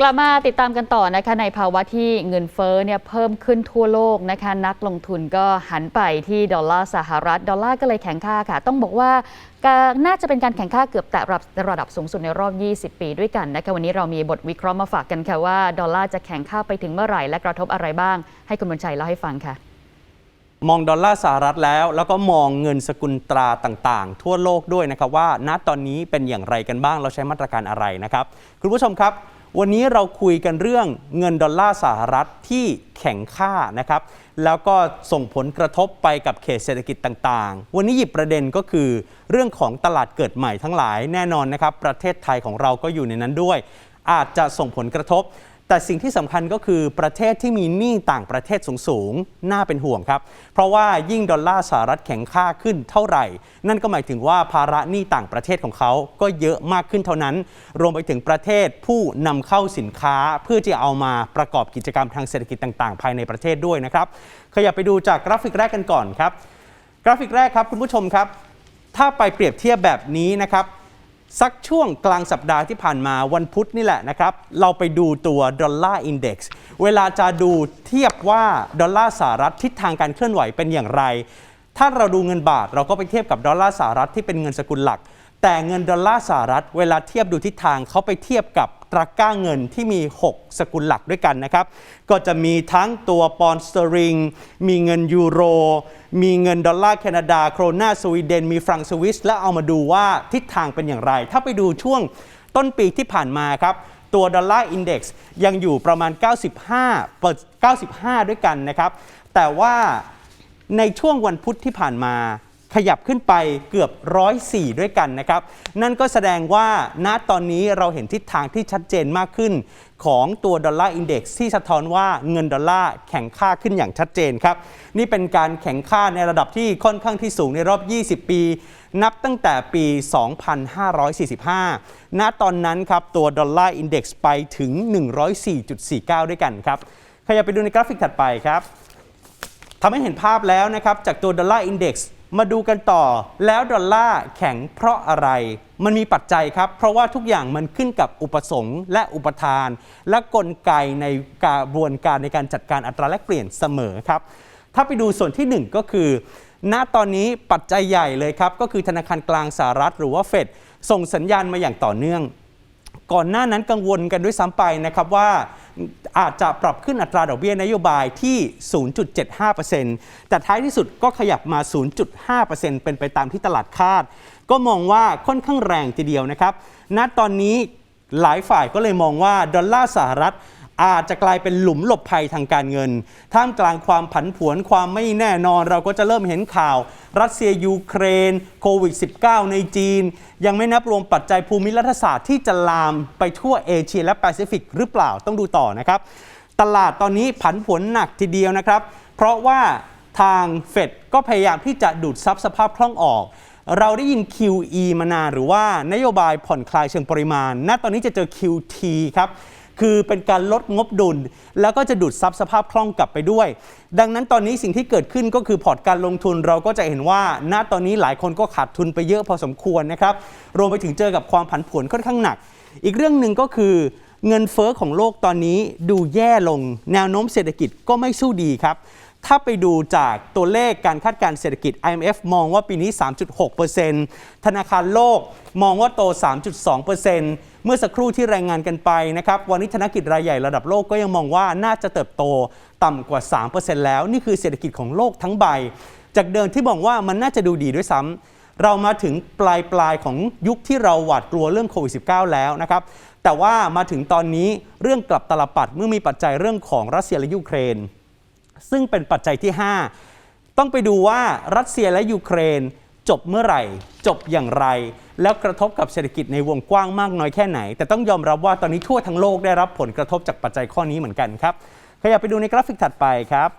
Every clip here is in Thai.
กลับมาติดตามกันต่อนะคะในภาวะที่เงินเฟ้อเนี่ยเพิ่มขึ้นทั่วโลกนะคะนักลงทุนก็หันไปที่ดอลลาร์สหรัฐ ดอลลาร์ก็เลยแข็งค่าค่ะ ต้องบอกว่าการน่าจะเป็นการแข่งข้าเกือบแตะระดับระดับสูงสุดในรอบ 20 ปีด้วยกันนะคะวันนี้เรามีบทวิเคราะห์มาฝากกันค่ะว่า ดอลลาร์จะแข็งค่าไปถึงเมื่อไหร่และกระทบอะไรบ้าง ให้คุณบุญชัยเล่าให้ฟังค่ะ มองดอลลาร์สหรัฐแล้ว แล้วก็มองเงินสกุลตราต่างๆ ทั่วโลกด้วยนะครับว่าณตอนนี้เป็นอย่างไรกันบ้างเราใช้มาตรการอะไรนะครับ คุณผู้ชมครับ วันนี้เราคุยกันเรื่องเงินดอลลาร์สหรัฐที่แข็งค่านะครับ แล้วก็ส่งผลกระทบไปกับเขตเศรษฐกิจต่างๆ วันนี้หยิบประเด็นก็คือเรื่องของตลาดเกิดใหม่ทั้งหลายแน่นอนนะครับ ประเทศไทยของเราก็อยู่ในนั้นด้วย อาจจะส่งผลกระทบ แต่สิ่งที่สำคัญก็คือประเทศที่มีหนี้ต่างประเทศสูงๆ น่าเป็นห่วงครับ เพราะว่ายิ่งดอลลาร์สหรัฐแข็งค่าขึ้นเท่าไหร่ นั่นก็หมายถึงว่าภาระหนี้ต่างประเทศของเขาก็เยอะมากขึ้นเท่านั้น รวมไปถึงประเทศผู้นำเข้าสินค้าเพื่อที่เอามาประกอบกิจกรรมทางเศรษฐกิจต่างๆ ภายในประเทศด้วยนะครับ ขยับไปดูจากกราฟิกแรกกันก่อนครับ กราฟิกแรกครับคุณผู้ชมครับ ถ้าไปเปรียบเทียบแบบนี้นะครับ สักช่วงกลางสัปดาห์ที่ผ่านมาวันพุธนี่แหละนะครับ เราไปดูตัวดอลลาร์อินเด็กซ์เวลาจะดูเทียบว่าดอลลาร์สหรัฐทิศทางการเคลื่อนไหวเป็นอย่างไร ถ้าเราดูเงินบาทเราก็ไปเทียบกับดอลลาร์สหรัฐที่เป็นเงินสกุลหลัก แต่เงินดอลลาร์สหรัฐเวลาเทียบดูทิศทางเขาไปเทียบกับ ตราก้าเงินที่มี 6 สกุลหลักด้วยกันนะครับ ก็จะมีทั้งตัวปอนด์สเตอริง มีเงินยูโร มีเงินดอลลาร์แคนาดา โครนาสวีเดน มีฟรังสวิส แล้วเอามาดูว่าทิศทางเป็นอย่างไร ถ้าไปดูช่วงต้นปีที่ผ่านมาครับตัวดอลลาร์อินเด็กซ์ยังอยู่ประมาณ 95เปิด95 ด้วยกันนะครับ แต่ว่าในช่วงวันพุธที่ผ่านมา ขยับขึ้นไปเกือบ 104 ด้วยกันนะครับ นั่นก็แสดงว่าณตอนนี้เราเห็นทิศทางที่ชัดเจนมากขึ้น ของตัวดอลลาร์อินเด็กซ์ที่สะท้อนว่าเงินดอลลาร์แข็งค่าขึ้นอย่างชัดเจนครับ นี่เป็นการแข็งค่าในระดับที่ค่อนข้างที่สูงในรอบ 20 ปี นับตั้งแต่ปี 2545 ณตอนนั้นครับตัวดอลลาร์อินเด็กซ์ไปถึง 104.49 ด้วยกันครับขยับไปดูในกราฟิกถัดไปครับทำให้เห็นภาพแล้วนะครับจากตัวดอลลาร์อินเด็กซ์ มาดูกันต่อแล้วดอลลาร์แข็งเพราะอะไร มันมีปัจจัยครับ เพราะว่าทุกอย่างมันขึ้นกับอุปสงค์และอุปทาน และกลไกในกระบวนการในการจัดการอัตราแลกเปลี่ยนเสมอครับ ถ้าไปดูส่วนที่ 1 ก็คือ ณตอนนี้ปัจจัยใหญ่เลยครับ ก็คือธนาคารกลางสหรัฐหรือว่าเฟดส่งสัญญาณมาอย่างต่อเนื่อง ก่อนหน้านั้นกังวลกันด้วยซ้ำไปนะครับว่าอาจจะปรับขึ้นอัตราดอกเบี้ยนโยบายที่ 0.75%แต่ท้ายที่สุดก็ขยับมา 0.5%เป็นไปตามที่ตลาดคาด ก็มองว่าค่อนข้างแรงทีเดียวนะครับ ณ ตอนนี้หลายฝ่ายก็เลยมองว่าดอลลาร์สหรัฐ อาจจะกลายเป็นหลุมหลบภัยทางการเงิน ท่ามกลางความผันผวนความไม่แน่นอน เราก็จะเริ่มเห็นข่าว รัสเซียยูเครนโควิด -19 ในจีน ยังไม่นับรวมปัจจัยภูมิรัฐศาสตร์ที่จะลามไปทั่วเอเชียและแปซิฟิกหรือเปล่าต้องดูต่อนะครับ ตลาดตอนนี้ผันผวนหนักทีเดียวนะครับ เพราะว่าทางเฟดก็พยายามที่จะดูดซับสภาพคล่องออกเราได้ยิน QE มานานหรือว่านโยบายผ่อนคลายเชิงปริมาณ ณ ตอนนี้จะเจอ QT ครับ คือเป็นการลดงบดุล แล้วก็จะดูดซับสภาพคล่องกลับไปด้วย ดังนั้นตอนนี้สิ่งที่เกิดขึ้นก็คือพอร์ตการลงทุนเราก็จะเห็นว่า ณตอนนี้หลายคนก็ขาดทุนไปเยอะพอสมควรนะครับรวมไปถึงเจอกับความผันผวนค่อนข้างหนัก อีกเรื่องหนึ่งก็คือเงินเฟอ้อของโลกตอนนี้ดูแย่ลง แนวโน้มเศรษฐกิจก็ไม่สู้ดีครับ ถ้าไปดูจากตัวเลขการคาดการณ์เศรษฐกิจ IMF มองว่าปีนี้ 3.6%ธนาคารโลกมองว่าโต 3.2%เมื่อสักครู่ที่รายงานกันไปนะครับวันนี้ธนกิจรายใหญ่ระดับโลกก็ยังมองว่าน่าจะเติบโตต่ำกว่า 3%แล้ว นี่คือเศรษฐกิจของโลกทั้งใบ จากเดิมที่มองว่ามันน่าจะดูดีด้วยซ้ำเรามาถึงปลายปลายของยุคที่เราหวาดกลัวเรื่องโควิด -19 แล้วนะครับแต่ว่ามาถึงตอนนี้เรื่องกลับตลปัดเมื่อมีปัจจัยเรื่องของรัสเซียและยูเครน ซึ่งเป็นปัจจัยที่ 5 ต้องไปดูว่ารัสเซียและยูเครน จบเมื่อไหร่ จบอย่างไร แล้วกระทบกับเศรษฐกิจในวงกว้างมากน้อยแค่ไหน แต่ต้องยอมรับว่าตอนนี้ทั่วทั้งโลกได้รับผลกระทบจากปัจจัยข้อนี้เหมือนกันครับขยับไปดูในกราฟิกถัดไปครับ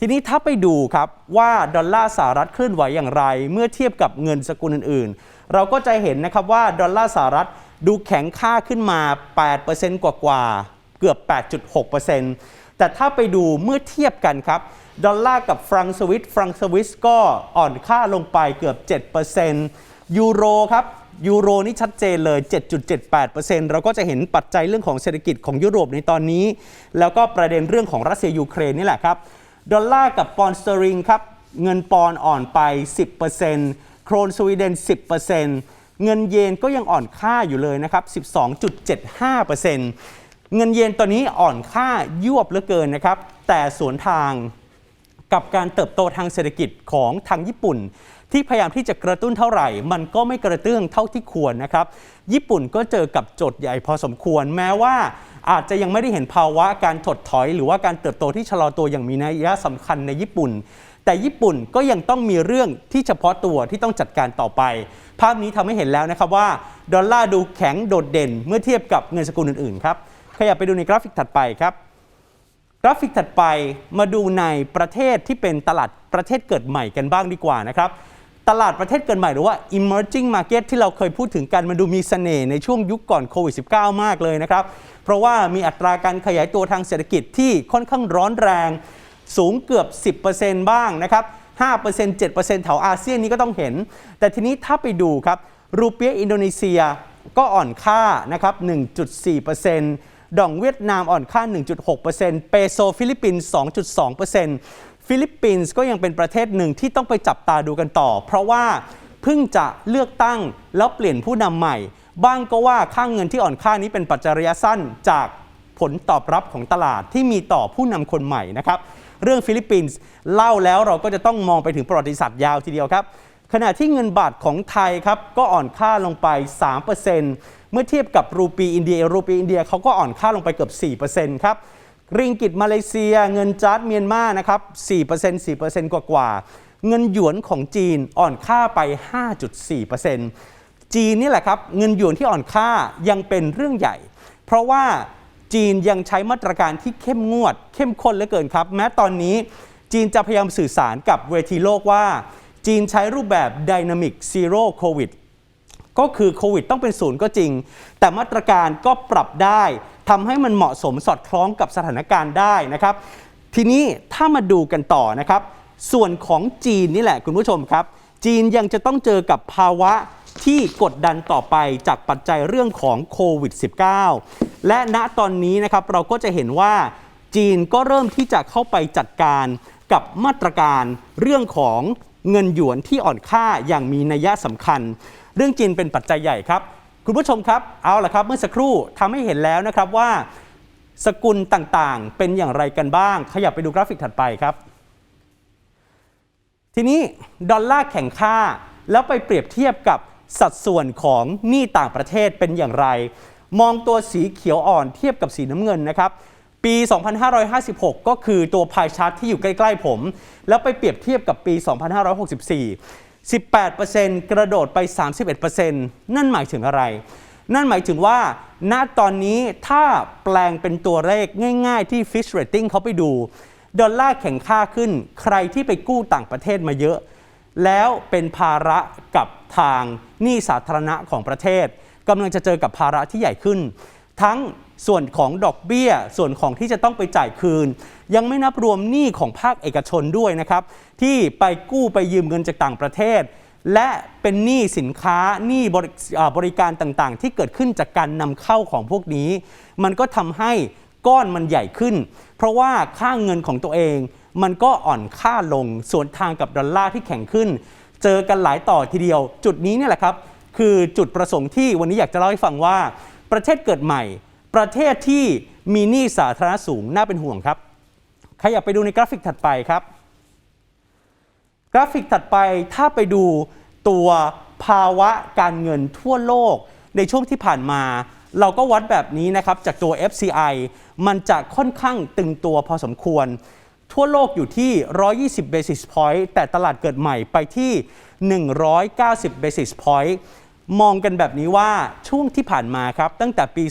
ทีนี้ถ้าไปดูครับว่าดอลลาร์สหรัฐเคลื่อนไหวอย่างไร เมื่อเทียบกับเงินสกุลอื่นๆ เราก็จะเห็นนะครับว่าดอลลาร์สหรัฐดูแข็งค่าขึ้นมา 8%กว่าๆเกือบ 8.6% แต่ถ้าไปดูเมื่อเทียบกันครับ ดอลลาร์กับฟรังสวิสฟรังสวิสก็อ่อนค่าลงไปเกือบ 7%ยูโรครับยูโรนี่ชัดเจนเลย 7.78%เราก็จะเห็นปัจจัยเรื่องของเศรษฐกิจของยุโรปในตอนนี้ แล้วก็ประเด็นเรื่องของรัสเซียยูเครนนี่แหละครับ ดอลลาร์กับปอนด์สเตอริงครับ เงินปอนด์อ่อนไป 10%โครนสวีเดน 10%เงินเยนก็ยังอ่อนค่าอยู่เลยนะครับ 12.75% เงินเยนตอนนี้อ่อนค่ายวบเหลือเกินนะครับ แต่สวนทางกับการเติบโตทางเศรษฐกิจของทางญี่ปุ่น ที่พยายามที่จะกระตุ้นเท่าไหร่ มันก็ไม่กระเตื้องเท่าที่ควรนะครับ ญี่ปุ่นก็เจอกับโจทย์ใหญ่พอสมควรแม้ว่าอาจจะยังไม่ได้เห็นภาวะการถดถอย หรือว่าการเติบโตที่ชะลอตัวอย่างมีนัยสำคัญในญี่ปุ่น แต่ญี่ปุ่นก็ยังต้องมีเรื่องที่เฉพาะตัวที่ต้องจัดการต่อไป ภาพนี้ทำให้เห็นแล้วนะครับว่าดอลลาร์ดูแข็งโดดเด่นเมื่อเทียบกับเงินสกุลอื่นๆครับ ขยับไปดูในกราฟิกถัดไปครับ กราฟิกถัดไปมาดูในประเทศที่เป็นตลาดประเทศเกิดใหม่กันบ้างดีกว่านะครับตลาดประเทศเกิดใหม่หรือว่า emerging market ที่เราเคยพูดถึงกันมันดูมีเสน่ห์ในช่วงยุคก่อนโควิด -19 มากเลยนะครับ เพราะว่ามีอัตราการขยายตัวทางเศรษฐกิจที่ค่อนข้างร้อนแรง สูงเกือบ 10%บ้างนะครับ 5% 7%แถวอาเซียนนี้ก็ต้องเห็น แต่ทีนี้ถ้าไปดูครับ รูเปียอินโดนีเซียก็อ่อนค่านะครับ 1.4% ดองเวียดนามอ่อนค่า 1.6%เปโซฟิลิปปินส์2.2%ฟิลิปปินส์ก็ยังเป็นประเทศหนึ่งที่ต้องไปจับตาดูกันต่อ เพราะว่าเพิ่งจะเลือกตั้งแล้วเปลี่ยนผู้นำใหม่ บ้างก็ว่าค่างเงินที่อ่อนค่านี้เป็นปัจจัยระยะสั้นจากผลตอบรับของตลาดที่มีต่อผู้นำคนใหม่นะครับเรื่องฟิลิปปินส์เล่าแล้วเราก็จะต้องมองไปถึงประวัติศาสตร์ยาวทีเดียวครับ ขณะที่เงินบาทของไทยครับก็อ่อนค่าลงไป 3% เมื่อเทียบกับรูปีอินเดีย รูปีอินเดียเขาก็อ่อนค่าลงไปเกือบ4%ครับริงกิตมาเลเซีย เงินจาร์ดเมียนมานะครับ4% 4%กว่ากว่าๆเงินหยวนของจีนอ่อนค่าไป 5.4%จีนนี่แหละครับ เงินหยวนที่อ่อนค่ายังเป็นเรื่องใหญ่ เพราะว่าจีนยังใช้มาตรการที่เข้มงวด เข้มข้นเหลือเกินครับ แม้ตอนนี้จีนจะพยายามสื่อสารกับเวทีโลกว่า จีนใช้รูปแบบ Dynamic Zero COVID ก็คือโควิดต้องเป็นศูนย์ก็จริง แต่มาตรการก็ปรับได้ทำให้มันเหมาะสมสอดคล้องกับสถานการณ์ได้นะครับ ทีนี้ถ้ามาดูกันต่อนะครับ ส่วนของจีนนี่แหละคุณผู้ชมครับ จีนยังจะต้องเจอกับภาวะที่กดดันต่อไปจากปัจจัยเรื่องของโควิด -19 และณตอนนี้นะครับเราก็จะเห็นว่าจีนก็เริ่มที่จะเข้าไปจัดการกับมาตรการเรื่องของเงินหยวนที่อ่อนค่าอย่างมีนัยสำคัญ เรื่องจีนเป็นปัจจัยใหญ่ครับ คุณผู้ชมครับเอาละครับเมื่อสักครู่ทำให้เห็นแล้วนะครับว่า สกุลต่างๆ เป็นอย่างไรกันบ้าง ขยับไปดูกราฟิกถัดไปครับ ทีนี้ดอลลาร์แข่งค่า แล้วไปเปรียบเทียบกับสัดส่วนของหนี้ต่างประเทศเป็นอย่างไร มองตัวสีเขียวอ่อนเทียบกับสีน้ำเงินนะครับปี 2556 ก็คือตัวพายชาร์ตที่อยู่ใกล้ ๆ ผม แล้วไปเปรียบเทียบกับปี 2564 18%กระโดดไป 31%นั่นหมายถึงอะไร นั่นหมายถึงว่า ณ ตอนนี้ถ้าแปลงเป็นตัวเลขง่ายๆที่ Fish Rating เขาไปดู ดอลลาร์แข็งค่าขึ้น ใครที่ไปกู้ต่างประเทศมาเยอะ แล้วเป็นภาระกับทางหนี้สาธารณะของประเทศกำลังจะเจอกับภาระที่ใหญ่ขึ้น ทั้งส่วนของดอกเบี้ย ส่วนของที่จะต้องไปจ่ายคืน ยังไม่นับรวมหนี้ของภาคเอกชนด้วยนะครับ ที่ไปกู้ไปยืมเงินจากต่างประเทศ และเป็นหนี้สินค้าหนี้บริอ่าบริการต่างๆ ที่เกิดขึ้นจากการนำเข้าของพวกนี้ มันก็ทำให้ก้อนมันใหญ่ขึ้น เพราะว่าค่าเงินของตัวเอง มันก็อ่อนค่าลงส่วนทางกับดอลลาร์ที่แข็งขึ้น เจอกันหลายต่อทีเดียว จุดนี้เนี่ยแหละครับ คือจุดประสงค์ที่วันนี้อยากจะเล่าให้ฟังว่า ประเทศเกิดใหม่ ประเทศที่มีหนี้สาธารณะสูงน่าเป็นห่วงครับ ขยับไปดูในกราฟิกถัดไปครับ กราฟิกถัดไปถ้าไปดูตัวภาวะการเงินทั่วโลกในช่วงที่ผ่านมา เราก็วัดแบบนี้นะครับ จากตัว FCI มันจะค่อนข้างตึงตัวพอสมควร ทั่วโลกอยู่ที่ 120 basis point แต่ตลาดเกิดใหม่ไปที่ 190 basis point มองกันแบบนี้ว่าช่วงที่ผ่านมาครับ ตั้งแต่ปี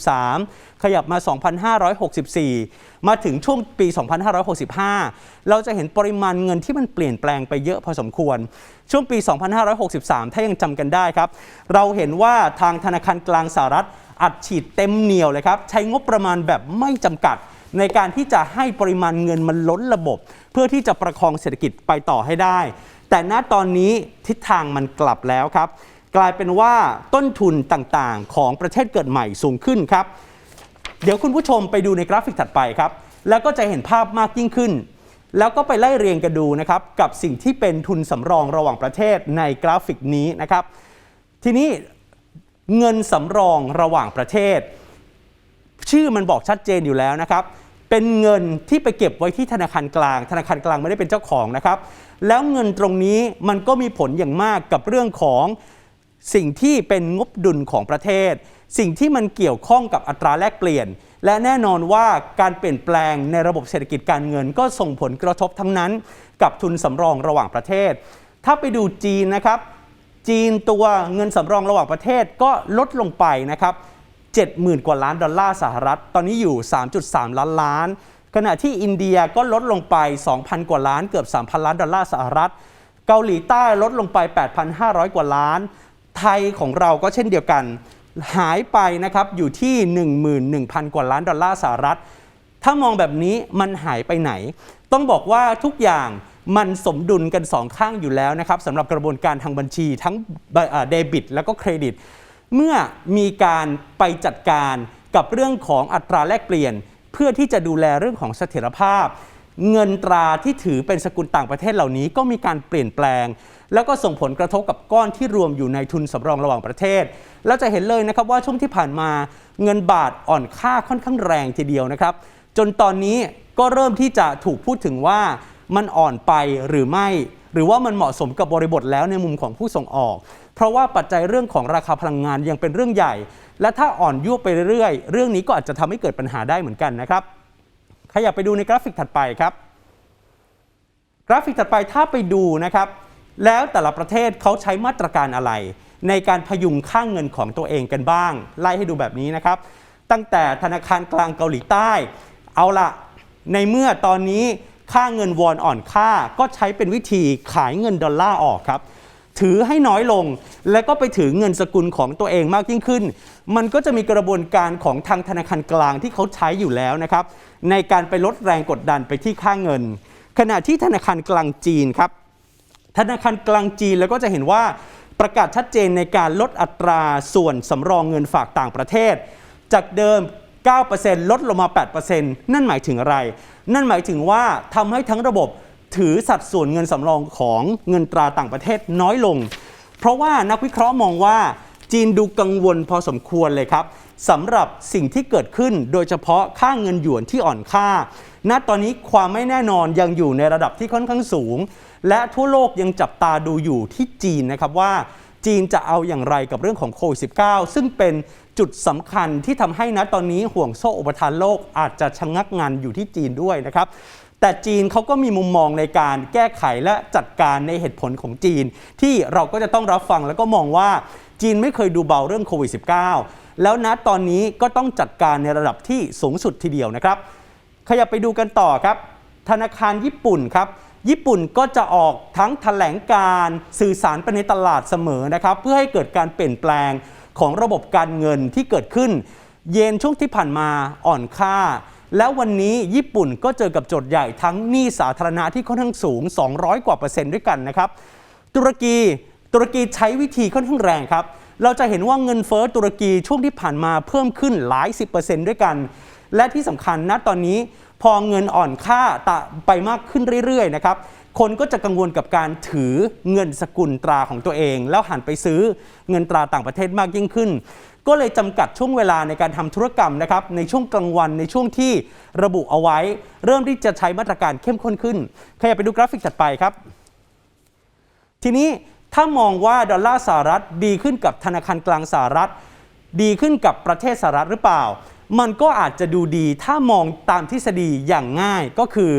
2563 ขยับมา 2564 มาถึงช่วงปี 2565 เราจะเห็นปริมาณเงินที่มันเปลี่ยนแปลงไปเยอะพอสมควร ช่วงปี 2563 ถ้ายังจำกันได้ครับ เราเห็นว่าทางธนาคารกลางสหรัฐอัดฉีดเต็มเหนียวเลยครับ ใช้งบประมาณแบบไม่จำกัด ในการที่จะให้ปริมาณเงินมันล้นระบบ เพื่อที่จะประคองเศรษฐกิจไปต่อให้ได้ แต่ณตอนนี้ทิศทางมันกลับแล้วครับ กลายเป็นว่าต้นทุนต่างๆ ของประเทศเกิดใหม่สูงขึ้นครับ เดี๋ยวคุณผู้ชมไปดูในกราฟิกถัดไปครับ แล้วก็จะเห็นภาพมากยิ่งขึ้น แล้วก็ไปไล่เรียงกันดูนะครับ กับสิ่งที่เป็นทุนสำรองระหว่างประเทศในกราฟิกนี้นะครับ ทีนี้เงินสำรองระหว่างประเทศ ชื่อมันบอกชัดเจนอยู่แล้วนะครับ เป็นเงินที่ไปเก็บไว้ที่ธนาคารกลาง ธนาคารกลางไม่ได้เป็นเจ้าของนะครับ แล้วเงินตรงนี้มันก็มีผลอย่างมากกับเรื่องของสิ่งที่เป็นงบดุลของประเทศ สิ่งที่มันเกี่ยวข้องกับอัตราแลกเปลี่ยน และแน่นอนว่าการเปลี่ยนแปลงในระบบเศรษฐกิจการเงิน ก็ส่งผลกระทบทั้งนั้น กับทุนสำรองระหว่างประเทศ ถ้าไปดูจีนนะครับ จีนตัวเงินสำรองระหว่างประเทศก็ลดลงไปนะครับ70,000 กว่าล้านดอลลาร์สหรัฐ ตอนนี้อยู่ 3.3 ล้านล้าน ขณะที่อินเดียก็ลดลงไป 2,000 กว่าล้านเกือบ 3,000 ล้านดอลลาร์สหรัฐ เกาหลีใต้ลดลงไป 8,500 กว่าล้าน ไทยของเราก็เช่นเดียวกัน หายไปนะครับอยู่ที่ 11,000 กว่าล้านดอลลาร์สหรัฐ ถ้ามองแบบนี้มันหายไปไหน ต้องบอกว่าทุกอย่างมันสมดุลกันสองข้างอยู่แล้วนะครับสำหรับกระบวนการทางบัญชีทั้งเดบิต แล้วก็เครดิต เมื่อมีการไปจัดการกับเรื่องของอัตราแลกเปลี่ยน เพื่อที่จะดูแลเรื่องของเสถียรภาพ เงินตราที่ถือเป็นสกุลต่างประเทศเหล่านี้ก็มีการเปลี่ยนแปลง แล้วก็ส่งผลกระทบกับก้อนที่รวมอยู่ในทุนสำรองระหว่างประเทศแล้วจะเห็นเลยนะครับว่าช่วงที่ผ่านมาเงินบาทอ่อนค่าค่อนข้างแรงทีเดียวนะครับ จนตอนนี้ก็เริ่มที่จะถูกพูดถึงว่ามันอ่อนไปหรือไม่ หรือว่ามันเหมาะสมกับบริบทแล้วในมุมของผู้ส่งออก เพราะว่าปัจจัยเรื่องของราคาพลังงานยังเป็นเรื่องใหญ่ และถ้าอ่อนยวไปเรื่อยๆ เรื่องนี้ก็อาจจะทำให้เกิดปัญหาได้เหมือนกันนะครับขยับไปดูในกราฟิกถัดไปครับ กราฟิกถัดไปถ้าไปดูนะครับ แล้วแต่ละประเทศเขาใช้มาตรการอะไร ในการพยุงค่างเงินของตัวเองกันบ้าง ไล่ให้ดูแบบนี้นะครับ ตั้งแต่ธนาคารกลางเกาหลีใต้ เอาละในเมื่อตอนนี้ ค่าเงินวอนอ่อนค่าก็ใช้เป็นวิธีขายเงินดอลลาร์ออกครับ ถือให้น้อยลง แล้วก็ไปถือเงินสกุลของตัวเองมากยิ่งขึ้น มันก็จะมีกระบวนการของทางธนาคารกลางที่เขาใช้อยู่แล้วนะครับ ในการไปลดแรงกดดันไปที่ค่าเงิน ขณะที่ธนาคารกลางจีนครับ ธนาคารกลางจีนแล้วก็จะเห็นว่าประกาศชัดเจนในการลดอัตราส่วนสำรองเงินฝากต่างประเทศ จากเดิม 9%ลดลงมา 8%นั่นหมายถึงอะไร นั่นหมายถึงว่าทำให้ทั้งระบบถือสัดส่วนเงินสำรองของเงินตราต่างประเทศน้อยลง เพราะว่านักวิเคราะห์มองว่าจีนดูกังวลพอสมควรเลยครับสำหรับสิ่งที่เกิดขึ้นโดยเฉพาะค่าเงินหยวนที่อ่อนค่า ณ ตอนนี้ความไม่แน่นอนยังอยู่ในระดับที่ค่อนข้างสูง และทั่วโลกยังจับตาดูอยู่ที่จีนนะครับว่าจีนจะเอาอย่างไรกับเรื่องของโควิด -19 ซึ่งเป็น จุดสำคัญที่ทำให้ณตอนนี้ห่วงโซ่อุปทานโลกอาจจะชะงักงานอยู่ที่จีนด้วยนะครับแต่จีนเขาก็มีมุมมองในการแก้ไขและจัดการในเหตุผลของจีน ที่เราก็จะต้องรับฟังแล้วก็มองว่าจีนไม่เคยดูเบาเรื่องโควิด -19 แล้วณตอนนี้ก็ต้องจัดการในระดับที่สูงสุดทีเดียวนะครับ ขยับไปดูกันต่อครับ ธนาคารญี่ปุ่นครับ ญี่ปุ่นก็จะออกทั้งแถลงการสื่อสารไปในตลาดเสมอนะครับ เพื่อให้เกิดการเปลี่ยนแปลง ของระบบการเงินที่เกิดขึ้น เยนช่วงที่ผ่านมาอ่อนค่า แล้ววันนี้ญี่ปุ่นก็เจอกับโจทย์ใหญ่ทั้งหนี้สาธารณะที่ค่อนข้างสูง 200 กว่าเปอร์เซ็นต์ด้วยกันนะครับ ตุรกีตุรกีใช้วิธีค่อนข้างแรงครับ เราจะเห็นว่าเงินเฟ้อตุรกีช่วงที่ผ่านมาเพิ่มขึ้นหลายสิบเปอร์เซนต์ด้วยกัน และที่สำคัญนะตอนนี้พอเงินอ่อนค่าตะไปมากขึ้นเรื่อยๆนะครับ คนก็จะกังวลกับการถือเงินสกุลตราของตัวเอง แล้วหันไปซื้อเงินตราต่างประเทศมากยิ่งขึ้น ก็เลยจำกัดช่วงเวลาในการทำธุรกรรมนะครับในช่วงกลางวันในช่วงที่ระบุเอาไว้ เริ่มที่จะใช้มาตรการเข้มข้นขึ้นขยับไปดูกราฟิกถัดไปครับ ทีนี้ถ้ามองว่าดอลลาร์สหรัฐดีขึ้นกับธนาคารกลางสหรัฐ ดีขึ้นกับประเทศสหรัฐหรือเปล่า มันก็อาจจะดูดีถ้ามองตามทฤษฎีอย่างง่ายก็คือ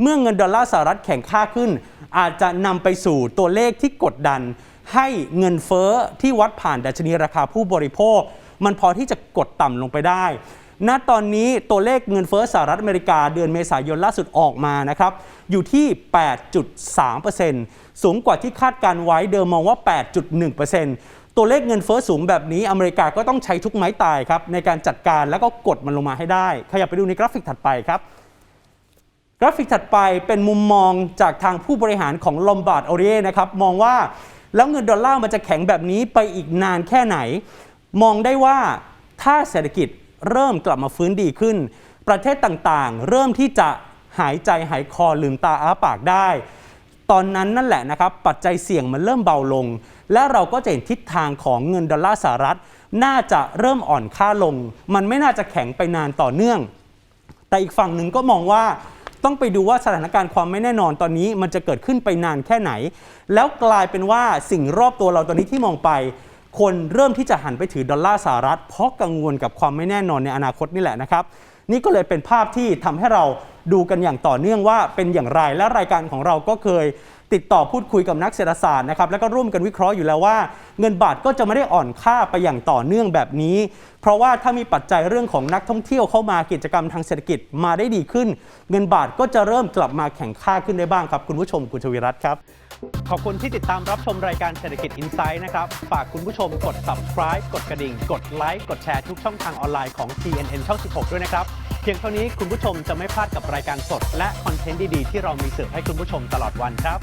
เมื่อเงินดอลลาร์สหรัฐแข็งค่าขึ้น อาจจะนำไปสู่ตัวเลขที่กดดัน ให้เงินเฟ้อที่วัดผ่านดัชนีราคาผู้บริโภค มันพอที่จะกดต่ำลงไปได้ ณตอนนี้ตัวเลขเงินเฟ้อสหรัฐอเมริกาเดือนเมษายนล่าสุดออกมานะครับอยู่ที่ 8.3%สูงกว่าที่คาดการไว้เดิมมองว่า 8.1% ตัวเลขเงินเฟ้อสูงแบบนี้อเมริกาก็ต้องใช้ทุกไม้ตายครับในการจัดการแล้วก็กดมันลงมาให้ได้ ขยับไปดูในกราฟิกถัดไปครับกราฟิกถัดไปเป็นมุมมองจากทางผู้บริหารของลอมบาร์ดโอเรียนะครับมองว่าแล้วเงินดอลลาร์มันจะแข็งแบบนี้ไปอีกนานแค่ไหน มองได้ว่าถ้าเศรษฐกิจเริ่มกลับมาฟื้นดีขึ้น ประเทศต่างๆ เริ่มที่จะหายใจหายคอลืมตาอ้าปากได้ ตอนนั้นนั่นแหละนะครับปัจจัยเสี่ยงมันเริ่มเบาลง และเราก็จะเห็นทิศทางของเงินดอลลาร์สหรัฐ น่าจะเริ่มอ่อนค่าลง มันไม่น่าจะแข็งไปนานต่อเนื่อง แต่อีกฝั่งหนึ่งก็มองว่าต้องไปดูว่าสถานการณ์ความไม่แน่นอนตอนนี้มันจะเกิดขึ้นไปนานแค่ไหน แล้วกลายเป็นว่าสิ่งรอบตัวเราตอนนี้ที่มองไป คนเริ่มที่จะหันไปถือดอลลาร์สหรัฐ เพราะกังวลกับความไม่แน่นอนในอนาคตนี่แหละนะครับ นี่ก็เลยเป็นภาพที่ทำให้เรา ดูกันอย่างต่อเนื่องว่าเป็นอย่างไร และรายการของเราก็เคยติดต่อพูดคุยกับนักเศรษฐศาสตร์นะครับแล้วก็ร่วมกันวิเคราะห์อยู่แล้วว่า เงินบาทก็จะไม่ได้อ่อนค่าไปอย่างต่อเนื่องแบบนี้ เพราะว่าถ้ามีปัจจัยเรื่องของนักท่องเที่ยวเข้ามากิจกรรมทางเศรษฐกิจมาได้ดีขึ้น เงินบาทก็จะเริ่มกลับมาแข่งค่าขึ้นได้บ้างครับ คุณผู้ชมคุณชวิรัตครับ ขอบคุณที่ติดตามรับชมรายการเศรษฐกิจอินไซด์นะครับ ฝากคุณผู้ชมกด subscribe กดกระดิ่ง กดไลค์ กดแชร์ทุกช่องทางออนไลน์ของ TNN ช่อง 16 ด้วยนะครับ เพียงเท่านี้คุณผู้ชมจะไม่พลาดกับรายการสด และคอนเทนต์ดี ๆ ที่เรามีเสิร์ฟให้คุณผู้ชมตลอดวันครับ